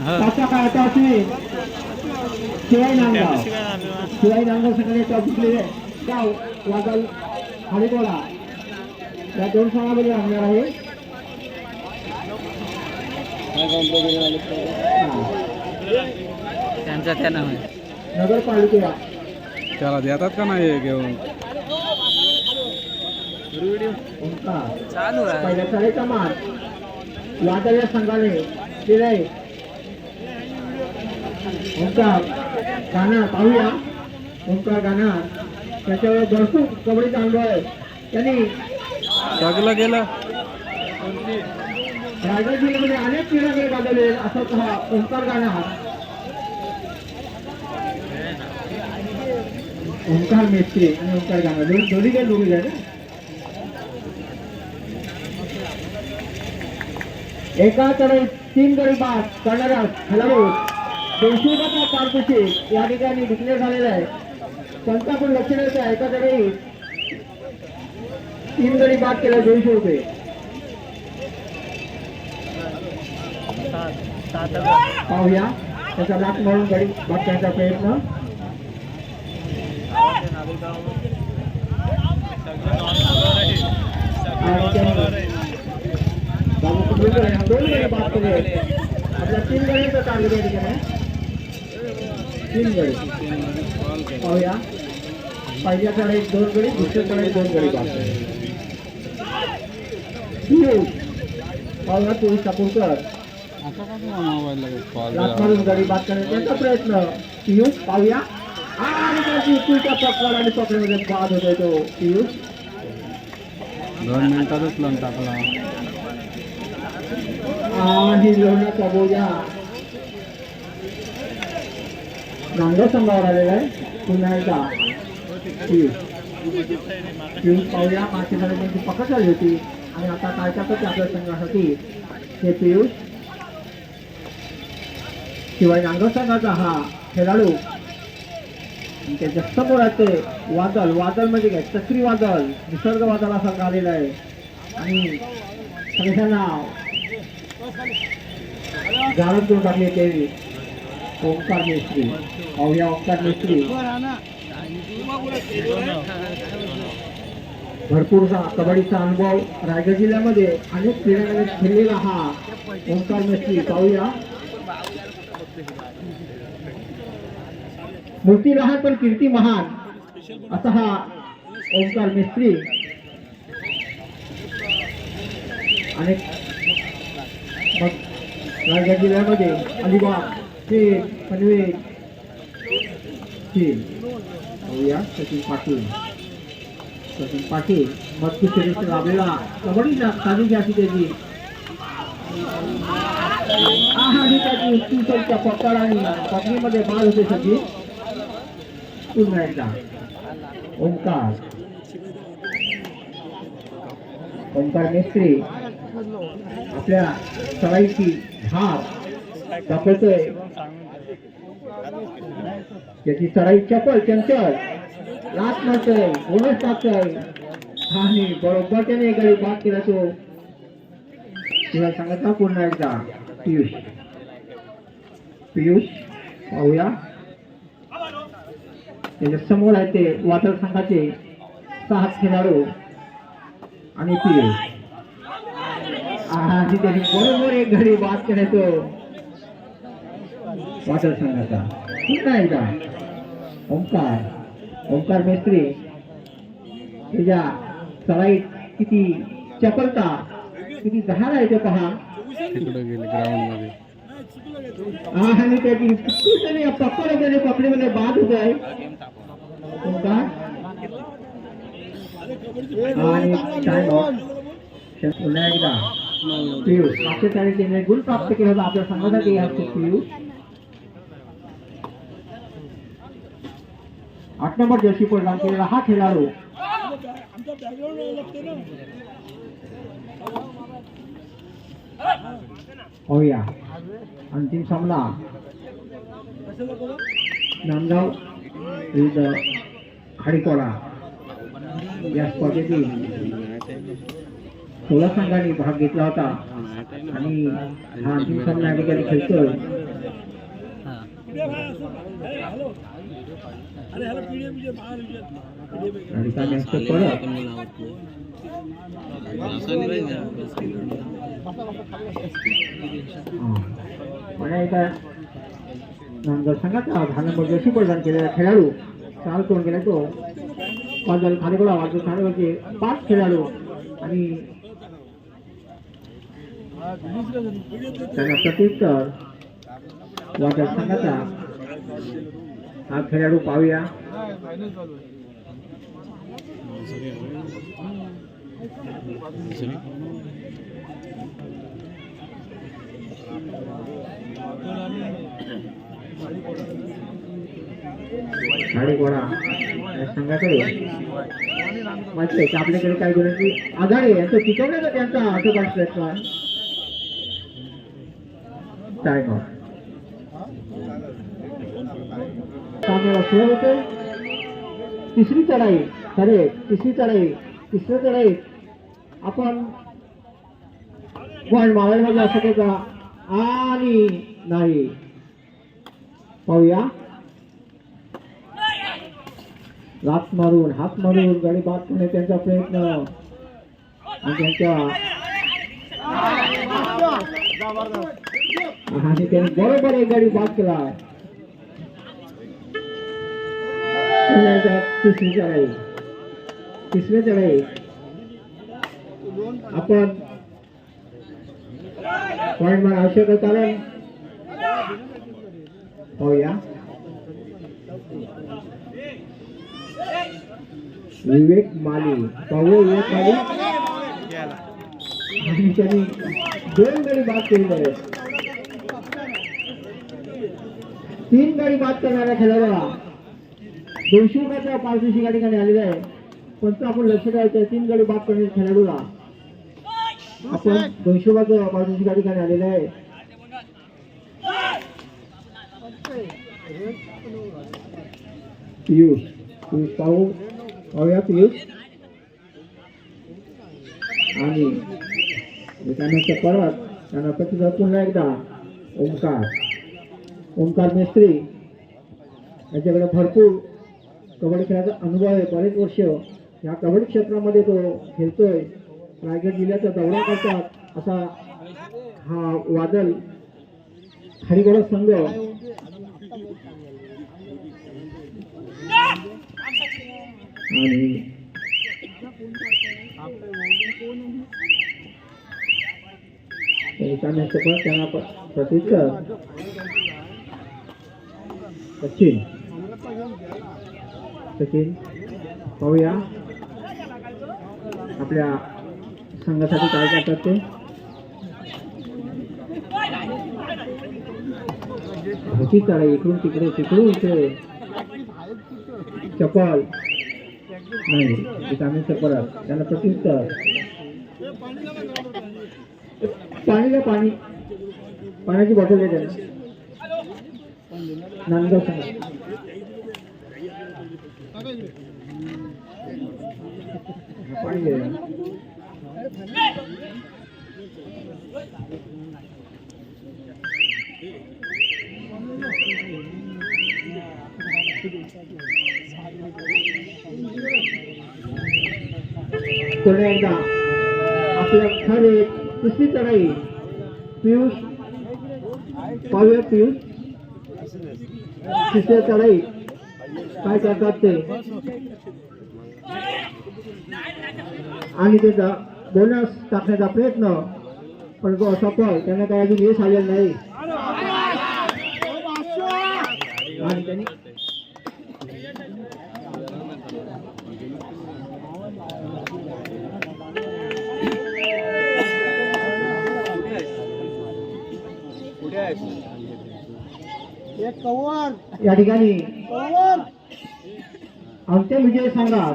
काय आता अश्विन शिवाई नांदगाव सगळे टॉप जिंकलेले गाव वादल या दोन संघामध्ये रंगणार आहे. हा. त्यांचा त्यांना नगरपालिकेला. त्याला देतात का नाही हे घेऊन? ओंकार. चालू आहे. पहिल्या शाळेचा मान. वादळ या संघाने दिलाय. ओंकार गाणं पाहूया. ओंकार गाणं त्याच्यावर भरपूर कबड्डीचा अनुभव आहे. त्यांनी सगळं गेलं. रायगड जिल्ह्यामध्ये अनेक क्रीडाकडे गाजवले असं हा ओंकार गाणं ओंकार मेस्त्री आणि ओंकार गाणं दोन दोन्ही काही आहे ना एका तरी तीन गडी बाद करणाऱ्या खेळाडू दोनशे पारकुशी या ठिकाणी डिक्लेअर झालेलं आहे. त्यांचा पण लक्ष द्यायचं आहे. एकाकडे तीन गडी बाद केला दोनशे रुपये पाहूया. त्याचा लाख म्हणून गडी बाद करण्याचा प्रयत्न. बाबू कुंभेकर दोन गडी बाद केले. आपल्या तीन गडीचं टार्गेट या ठिकाणी तीन गडी. पाहूया. पहिल्याकडे एक दोन गडी दुसऱ्याकडे दोन गडी पाहूया पियुष ठाकूरकर मारून गाडी बाद करण्याचा प्रयत्न. पियुष पाहूया. आणि त्याची चुकीच्या पकड आणि पकडीमध्ये बाद होतोय तो. पियुष. दोन मिनिटातच लावून टाकला. आणि लोण्याचा बोजा. नांगर संघावर आलेला आहे पुन्हा एकदा. पियुष पाहूया मागच्या झाली त्यांची पकड झाली होती आणि आता काय करतात आपल्या संघासाठी? हे पियुष. शिवाय नांगर संघाचा हा खेळाडू. आणि त्याच्यासमोर आहे ते वादळ वादळ म्हणजे काय? चक्रीवादळ निसर्ग वादळ असा आहे. आणि सगळ्यांना जाणून करून टाकली ते ओंकार मेस्त्री पाहूया ओंकार मेस्त्री भरपूरसा कबड्डीचा अनुभव रायगड जिल्ह्यामध्ये अनेक क्रीडामध्ये खेळलेला हा ओंकार मेस्त्री पाहूया मूर्ती लहान पण कीर्ती महान. असा हा ओंकार मिस्त्री आणि मग रायगड जिल्ह्यामध्ये अलिबाग खेड पनवेल खेड पाहूया सचिन पाटील सचिन पाटील मजकूर शरीर लाभलेला कबड्डी साधी जास्ती त्याची आणि त्याची उत्कृष्टच्या पकड आणि पकडीमध्ये बाल होते सचिन पुन्हा एकदा ओंकार ओंकार मेस्त्री आपल्या सराईची धार दाखवतोय त्याची सराई चपल चंचल. लाच मारतोय बोनस टाकतोय आणि बरोबर त्याने गडी बाद केला तो. तिला सांगितलं पुन्हा एकदा. पियुष. पियुष पाहूया. त्याच्यासमोर आहे ते वादळ संघाचे सहा खेळाडू आणि पियुष. आणि त्याने बरोबर एक घडी बाद केला तो. वादळ संघाचा पुन्हा एकदा ओंकार. ओंकार मेस्त्री. त्याच्या सराईत किती चपलता किती जहार आहे ते पहा. गेले आणि त्याची पकड त्याने पकडीमध्ये बाद होत आहे ओंकार. आणि. पुन्हा एकदा. पियुष. मागच्या त्याने गुण प्राप्त केला होता आपल्या संघासाठी पियुष. आठ नंबर जर्सी परिधान केलेला हा खेळाडू. पाहूया. अंतिम सामना. नांदगाव विरुद्ध खाडीकोडा या स्पर्धेतील सोळा संघांनी भाग घेतला होता. आणि हा अंतिम सामना या ठिकाणी खेळतोय. या ठिकाणी असतं परत पुन्हा एका नंतर संघाचा दहा नंबर जशी प्रदान केलेला खेळाडू चाल करून गेला तो वाजल खाली गोळा वाजल खालीवरचे पाच खेळाडू आणि त्यांना प्रत्युत्तर वादळ संघाचा हा खेळाडू पाहूया. खाली गोळा या संघाकडे. वाटतंय की आपल्याकडे काही गुणांची आधार आहे. यांचं टिकवण्याचा त्यांचा? आटोकाट प्रयत्न आहे. सामन्याला सुरू होते. तिसरी चढाई. खरे तिसरी चढाई. तिसऱ्या चढाई. आपण पॉईंट मारायला असं का? आणि नाही. पाहूया. लात मारून हात मारून गाडी बाद करणे त्यांचा प्रयत्न. आणि त्यांच्या आणि त्यांनी बरोबर एक गाडी बाद केला. पुन्हा एकदा तिसरी चढाई. तिसरी चढाई. आपण पॉईंट मला आवश्यक कारण पाहूया. विवेक माली. पाहू विवेक माली. त्यांनी दोन गडी बाद केली आहे तीन गडी बाद करणाऱ्या खेळाडूला दोनशे रुपयाच्या पारितोषिक या ठिकाणी आलेला आहे. पण आपण लक्ष द्यायचं आहे तीन गाडी बाद करणाऱ्या खेळाडूला. आपण दोनशे रुपयाचं पारितोषिक या ठिकाणी आलेलं आहे. पियुष पियुष पाहू. पाहूया पियुष. आणि त्यानंतर परत त्यांना प्रतिसाद पुन्हा एकदा. ओंकार. ओंकार मिस्त्री. यांच्याकडे भरपूर कबड्डी खेळाचा अनुभव आहे. बरेच वर्ष या कबड्डी क्षेत्रामध्ये तो खेळतोय. रायगड जिल्ह्याचा दौरा करतात असा हा वादल हरिगोडा संघ. आणि त्यांना प- प्रत्युत्तर सचिन. सचिन. पाहूया. आपल्या संघासाठी काय करतात ते? होती चढाई इकडून तिकडे तिकडून ते चपल नाही आम्ही चपल त्यांना प्रत्युत्तर पाणीला पाणी पाण्याची बॉटल आहे त्यांना नांदगाव एकदा आपल्या खरे तिसरी चढाई पियुष पाहूया पियुष. तिसऱ्या चढाई काय करतात ते? आणि त्याचा बोनस टाकण्याचा प्रयत्न पण तो असफल त्यांना काय अजून यश आलेलं नाही. आणि त्यांनी या ठिकाणी अंतिम विजय संघात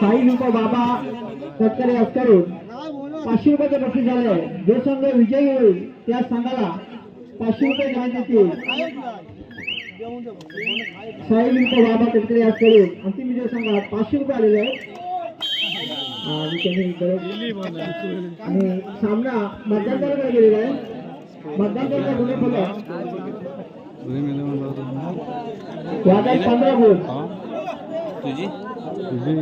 साई रुपये बाबा तत्करे अस्करून पाचशे रुपयाचे बक्षीस झाले. जो संघ विजयी होईल त्या संघाला पाचशे रुपये जाहीर देतील. साई रुपये बाबा तत्करे अस्करून अंतिम विजय संघात पाचशे रुपये आलेले आहेत. आणि सामना मतदानकाकडे गेलेला आहे. मतदानकाचा गुन्हे फलक वादात पंधरा गुण. तुझी तुझी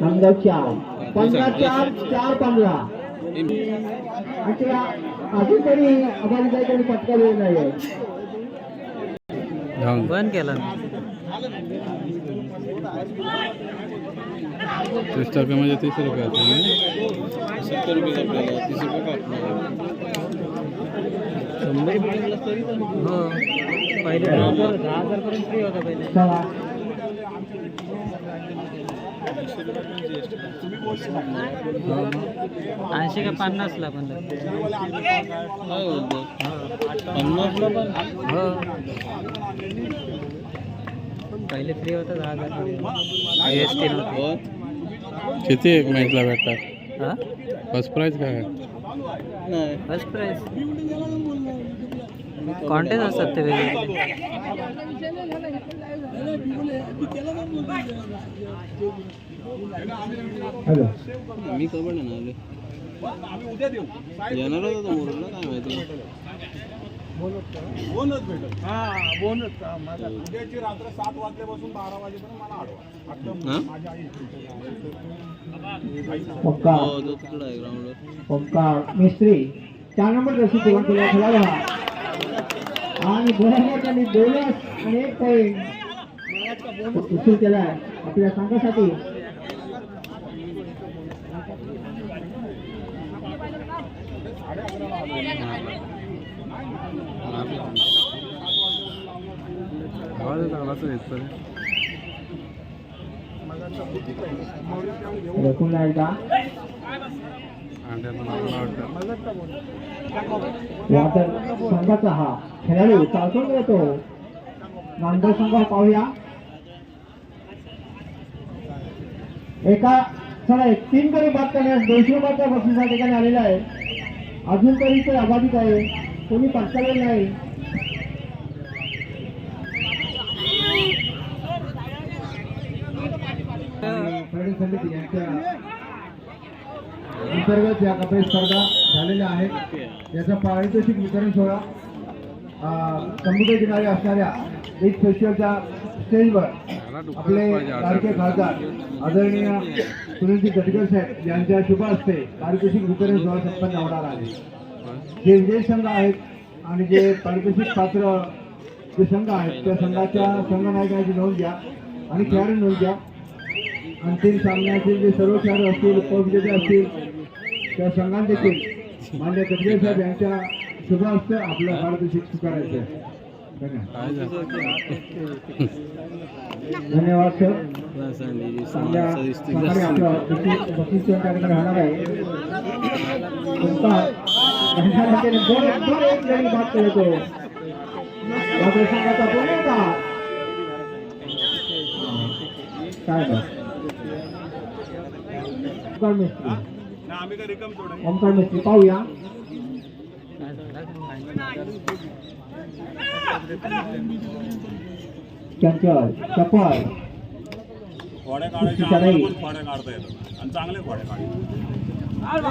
नामगाव चार। पंधरा चार चार पंधरा अच्छा अजून तरी आम्हाला काहीतरी पटकावलेलं नाही आहे जाऊन बंद केला तीस टक्के म्हणजे तीस रुपये होते सत्तर रुपये आपल्याला तीस रुपये हो पहिले दहा हज़ार पर्यंत फ्री होता पहिले ऐंशी का पण पण हो पहिले फ्री होतं दहा हज़ार जी एस टी नव्हती किती एक मॅचला भेटतात? हा? फ़र्स्ट प्राईज काय? नाही फ़र्स्ट प्राईज कॉन्टेस्ट असतात ते वेगळे. हॅलो मी कबड्डी ना आले. येणार होता तो मुरुडला काय माहिती? बोनस भेटत हा माझा उद्याची रात्र सात वाजल्यापासून बारा वाजेपर्यंत मला आठवा? माझ्या आई पक्का तो तिकडं आहे ग्राउंडवर पक्का. मिस्त्री चार नंबर रशी करून तुला खेळायला हा. आणि बरोबर त्यांनी बोनस आणि एक पॉईंट उशीर केलाय. आपल्या संघासाठी येतो संघाचा हा. खेळाडू चालतो नांदेड संघ पाहूया. एका चला एक तीन गडी बाद करण्यास दोनशे रुपयाच्या बक्षीस या ठिकाणी आलेला आहे. अजून तरी ते अबाधित आहे. कोणी पटकावलेलं नाही. क्रीडा समिती यांच्या अंतर्गत या कपडे स्पर्धा झालेल्या आहेत. याचा पारितोषिक वितरण सोहळा समुद्र किनारी असणाऱ्या एक फेस्टिवलच्या स्टेजवर आपले लाडके खासदार आदरणीय सुनीलजी गडकर साहेब यांच्या शुभ हस्ते पारितोषिक वितरण सोहळा संपन्न होणार आहे. जे विजय संघ आहेत आणि जे पारितोषिक पात्र जे संघ आहेत त्या संघाच्या संघ नायकाची नोंद घ्या आणि खेळाडू नोंद घ्या. अंतिम सामन्यातील जे सर्व खेळाडू असतील उपविजेते असतील त्या संघात देखील मान्य कटगे साहेब यांच्या शुभ हस्ते आपलं पारितोषिक स्वीकारायचं धन्यवाद. सर. राहणार आहे. काय घंटानाक्याने दोन दोन एक जणी भाग करतो वादळ संघाचा पुणे का काय बा ओंकार मिस्त्री ओंकार मिस्त्री पाहूया. चंचल चपळ. काढायच्या खोड्या काढता येतात. आणि चांगले खोड्या काढतात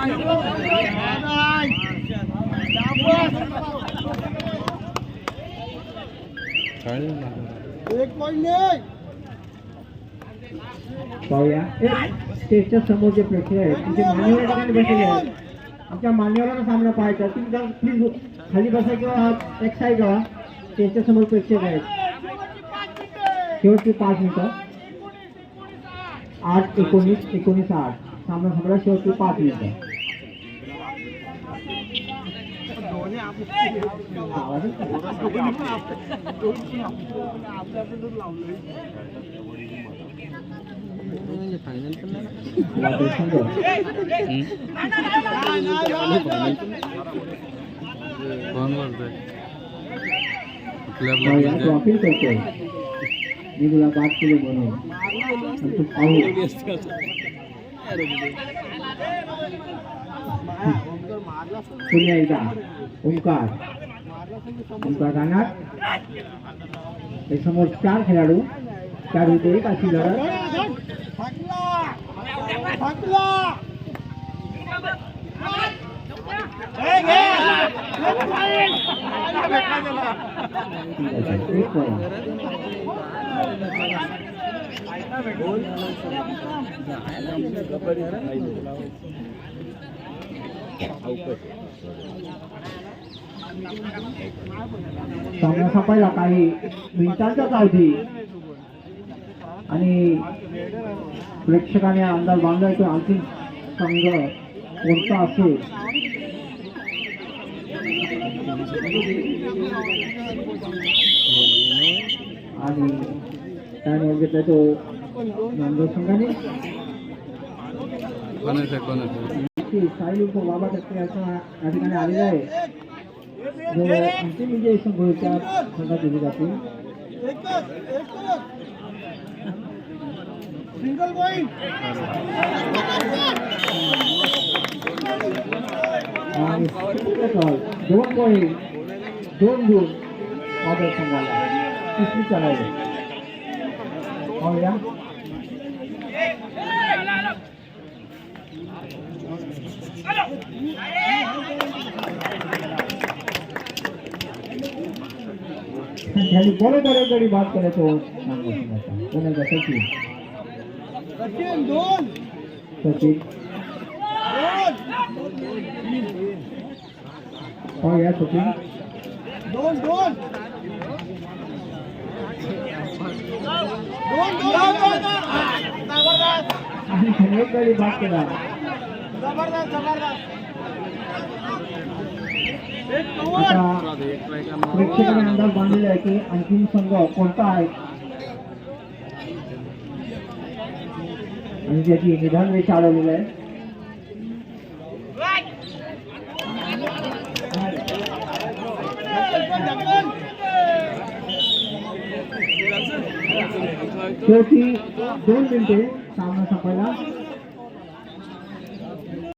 काय झालं? पाहूया स्टेजच्या समोर जे प्रेक्षक आहेत तिथे मान्यवर ठिकाणी बसलेले आहेत आमच्या मान्यवरांना सामना पाहायचा तुम्ही प्लीज़ खाली बसा किंवा एक साईड राहा स्टेजच्या समोर प्रेक्षक आहेत शेवटची पाच मिनिटं आठ एकोणीस एकोणीस आठ सामना संपला शेवटची पाच मिनिटं आवाज़ येतो? वादळ संघ कोण बोलतोय आपल्या आपल्या पाहूया तो म्हणजे अपील करतोय मी तुला बाद केले म्हणून आणि तू पाहू पुन्हा एकदा ओंकार ओंकार राहणार हे समोर चार खेळाडू चार होते एक अशी लढत एक point. सामना संपायला काही मिनिटांचाच अवधी आणि प्रेक्षकाने अंदाज बांधलाय की अंतिम संघ कोणता असेल? आणि काय नाव घेतलाय तो नांदेड संघाने साई उर्फ बाबा टक्के असा या ठिकाणी आलेला आहे. जो अंतिम विजय संघच्या संघात दिली जातील सिंगल पॉईंट दोन पॉईंट दोन गुण. बाबा संघाला. तिसरी चालायला. पाहूया. त्यांनी बरोबर गडी बाद करायचो नागपूर संघाचा पुण्याचा सचिन दोन. सचिन. पाहूया सचिन. दोन दोन. केला. जबरदस्त जबरदस्त. आता प्रेक्षकांनी अंदाज बांधलेला आहे की अंतिम संघ कोणता आहे? आणि त्याची निधान वेळ चालवलेलं आहे. शेवटी दोन मिनिटे सामना संपायला